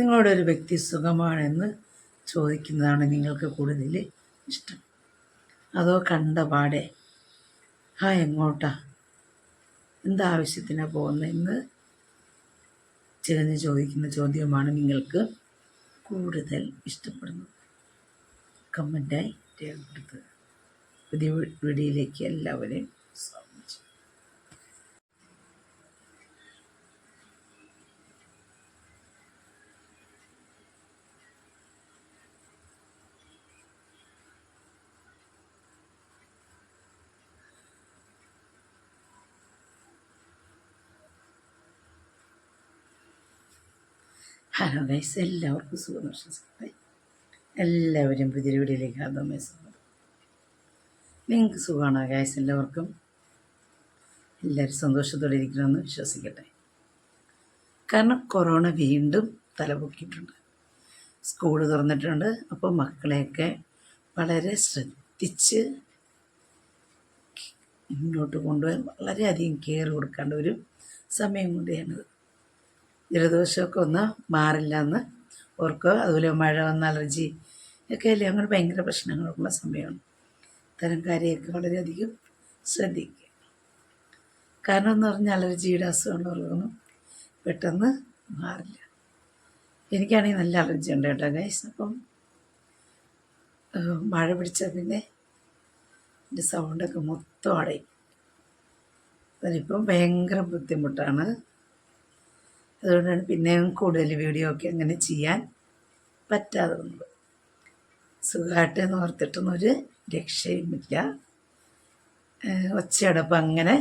നിങ്ങളുടെ ഒരു വ്യക്തി സുഖമാണെന്ന് ചോദിക്കുന്നതാണ് നിങ്ങൾക്ക് കൂടുതൽ ഇഷ്ടം. അതോ കണ്ട പാടെ ആ എങ്ങോട്ടാ? എന്താവശ്യത്തിനാണ് പോകുന്നതെന്ന് ചെറിഞ്ഞ് ചോദിക്കുന്ന ചോദ്യമാണ് നിങ്ങൾക്ക് കൂടുതൽ ഇഷ്ടപ്പെടുന്നത്. കമന്റായി രേഖപ്പെടുത്തുക. പുതിയ വീഡിയോയിലേക്ക് എല്ലാവരെയും സ്വാഗതം ഹലോ ഗൈസ് എല്ലാവർക്കും സുഖം. സുഖമായി എല്ലാവരും പുതിയ വീഡിയോയിലേക്ക് ആദ്യമേ സുഖം നിങ്ങൾക്ക് സുഖമാണോ ഗൈസ് എല്ലാവർക്കും എല്ലാവരും സന്തോഷത്തോടെ ഇരിക്കണമെന്ന് വിശ്വസിക്കട്ടെ. കാരണം കൊറോണ വീണ്ടും തലപൊക്കിയിട്ടുണ്ട്. സ്കൂൾ തുറന്നിട്ടുണ്ട്. അപ്പോൾ മക്കളെയൊക്കെ വളരെ ശ്രദ്ധിച്ച് മുന്നോട്ട് കൊണ്ടുപോകാൻ വളരെയധികം കെയർ കൊടുക്കേണ്ട ഒരു സമയം കൂടിയാണിത്. ജലദോഷമൊക്കെ ഒന്ന് മാറില്ല എന്ന് ഓർക്കുക. അതുപോലെ മഴ വന്ന അലർജി ഒക്കെ അല്ലേ അങ്ങനെ ഭയങ്കര പ്രശ്നങ്ങളൊക്കെയുള്ള സമയമാണ്. ഇത്തരം കാര്യമൊക്കെ വളരെയധികം ശ്രദ്ധിക്കുക. കാരണം എന്ന് പറഞ്ഞാൽ അലർജിയുടെ അസുഖമുള്ളവർക്കൊന്നും പെട്ടെന്ന് മാറില്ല. എനിക്കാണെങ്കിൽ നല്ല അലർജി ഉണ്ട് കേട്ടോ ഗൈസ് അപ്പം മഴ പിടിച്ചാൽ പിന്നെ എന്റെ സൗണ്ടൊക്കെ മൊത്തം അടയും. അതിനിപ്പം ഭയങ്കര ബുദ്ധിമുട്ടാണ്. അതുകൊണ്ടാണ് പിന്നെയും കൂടുതൽ വീഡിയോ ഒക്കെ അങ്ങനെ ചെയ്യാൻ പറ്റാതെ വന്നത് സുഖമായിട്ട് നോർത്തിട്ടൊന്നും ഒരു രക്ഷയുമില്ല ഒച്ചയടപ്പം അങ്ങനെ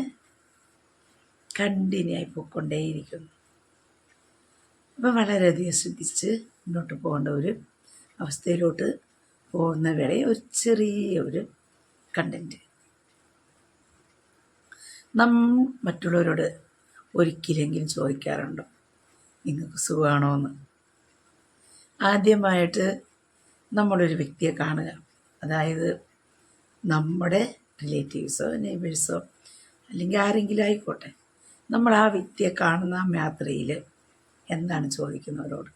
കണ്ടിന്യൂ ആയി പോയിക്കൊണ്ടേയിരിക്കുന്നു. അപ്പം വളരെയധികം ശ്രദ്ധിച്ച് മുന്നോട്ട് പോകേണ്ട ഒരു അവസ്ഥയിലോട്ട് പോകുന്ന വേളയിൽ ഒരു ചെറിയ ഒരു കണ്ടന്റ് നാം മറ്റുള്ളവരോട് ഒരിക്കലെങ്കിലും ചോദിക്കാറുണ്ടോ? നിങ്ങൾക്ക് സുഖമാണോ എന്ന് ആദ്യമായിട്ട് നമ്മളൊരു വ്യക്തിയെ കാണുക. അതായത് നമ്മുടെ റിലേറ്റീവ്സോ നെയ്ബേഴ്സോ അല്ലെങ്കിൽ ആരെങ്കിലും ആയിക്കോട്ടെ. നമ്മൾ ആ വ്യക്തിയെ കാണുന്ന യാത്രയിൽ എന്താണ് ചോദിക്കുന്നവരോട്?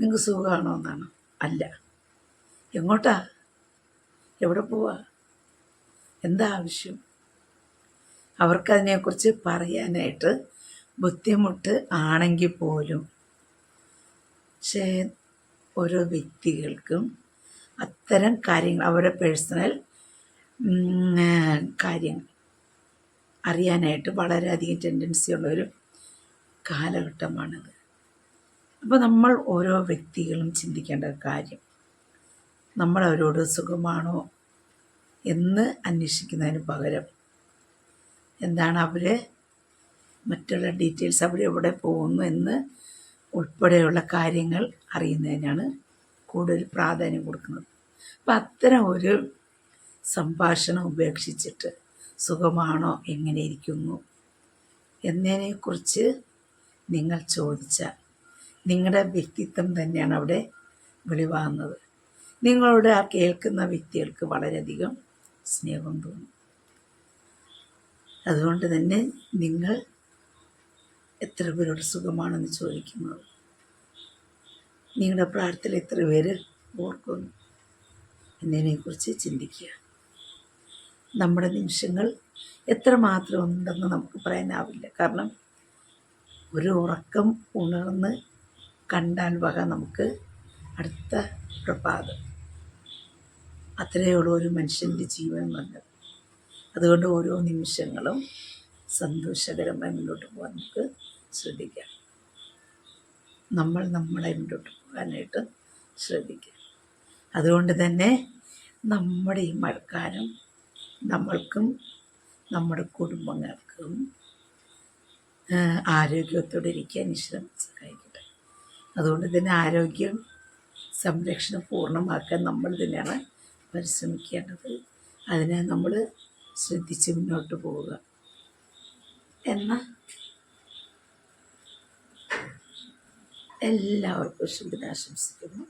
നിങ്ങൾക്ക് സുഖമാണോ എന്നാണ് അല്ല. എങ്ങോട്ടാ? എവിടെ പോവാ? എന്താ ആവശ്യം? അവർക്കതിനെക്കുറിച്ച് പറയാനായിട്ട് ബുദ്ധിമുട്ട് ആണെങ്കിൽ പോലും പക്ഷേ ഓരോ വ്യക്തികൾക്കും അത്തരം കാര്യങ്ങൾ അവരുടെ പേഴ്സണൽ കാര്യങ്ങൾ അറിയാനായിട്ട് വളരെയധികം ടെൻഡൻസി ഉള്ളൊരു കാലഘട്ടമാണിത്. അപ്പോൾ നമ്മൾ ഓരോ വ്യക്തികളും ചിന്തിക്കേണ്ട കാര്യം നമ്മൾ അവരോട് സുഖമാണോ എന്ന് അന്വേഷിക്കുന്നതിന് പകരം എന്താണ് അവർ മറ്റുള്ള ഡീറ്റെയിൽസ് അവിടെ എവിടെ പോകുന്നു എന്ന് ഉൾപ്പെടെയുള്ള കാര്യങ്ങൾ അറിയുന്നതിനാണ് കൂടുതൽ പ്രാധാന്യം കൊടുക്കുന്നത്. അപ്പം അത്തരം ഒരു സംഭാഷണം ഉപേക്ഷിച്ചിട്ട് സുഖമാണോ എങ്ങനെ ഇരിക്കുന്നു എന്നതിനെക്കുറിച്ച് നിങ്ങൾ ചോദിച്ചാൽ നിങ്ങളുടെ വ്യക്തിത്വം തന്നെയാണ് അവിടെ വെളിവാകുന്നത്. നിങ്ങളോട് ആ കേൾക്കുന്ന വ്യക്തികൾക്ക് വളരെയധികം സ്നേഹം തോന്നും. അതുകൊണ്ട് തന്നെ നിങ്ങൾ എത്ര പേരോട് സുഖമാണെന്ന് ചോദിക്കുന്നത്? നിങ്ങളുടെ പ്രാർത്ഥന എത്ര പേര് ഓർക്കുന്നു? എന്നതിനെക്കുറിച്ച് ചിന്തിക്കുക. നമ്മുടെ നിമിഷങ്ങൾ എത്ര മാത്രം ഉണ്ടെന്ന് നമുക്ക് പറയാനാവില്ല. കാരണം ഒരു ഉറക്കം ഉണർന്ന് കണ്ടാൽ വക നമുക്ക് അടുത്ത പ്രഭാതം. അത്രയേ ഉള്ളൂ ഒരു മനുഷ്യന്റെ ജീവൻ വന്നത്. അതുകൊണ്ട് ഓരോ നിമിഷങ്ങളും സന്തോഷകരമായി മുന്നോട്ട് പോകാൻ നമുക്ക് ശ്രദ്ധിക്കാം. നമ്മൾ നമ്മളെ മുന്നോട്ട് പോകാനായിട്ട് ശ്രദ്ധിക്കുക അതുകൊണ്ട് തന്നെ നമ്മുടെ ഈ മഴക്കാലം നമ്മൾക്കും നമ്മുടെ കുടുംബങ്ങൾക്കും ആരോഗ്യത്തോടെ ഇരിക്കാൻ ഈശ്വരം സഹായിക്കട്ടെ. അതുകൊണ്ട് തന്നെ ആരോഗ്യം സംരക്ഷണം പൂർണമാക്കാൻ നമ്മൾ തന്നെയാണ് പരിശ്രമിക്കേണ്ടത്. അതിനെ നമ്മൾ ശ്രദ്ധിച്ച് മുന്നോട്ട് പോവുക. എന്ന എല്ലാവർക്കും ശുഭനാശംസിക്കുന്നു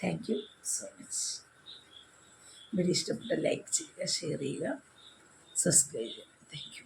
thank you so much video ഇഷ്ടപ്പെട്ട ലൈക്ക് ചെയ്യുക ഷെയർ ചെയ്യുക സബ്സ്ക്രൈബ് ചെയ്യുക. Thank you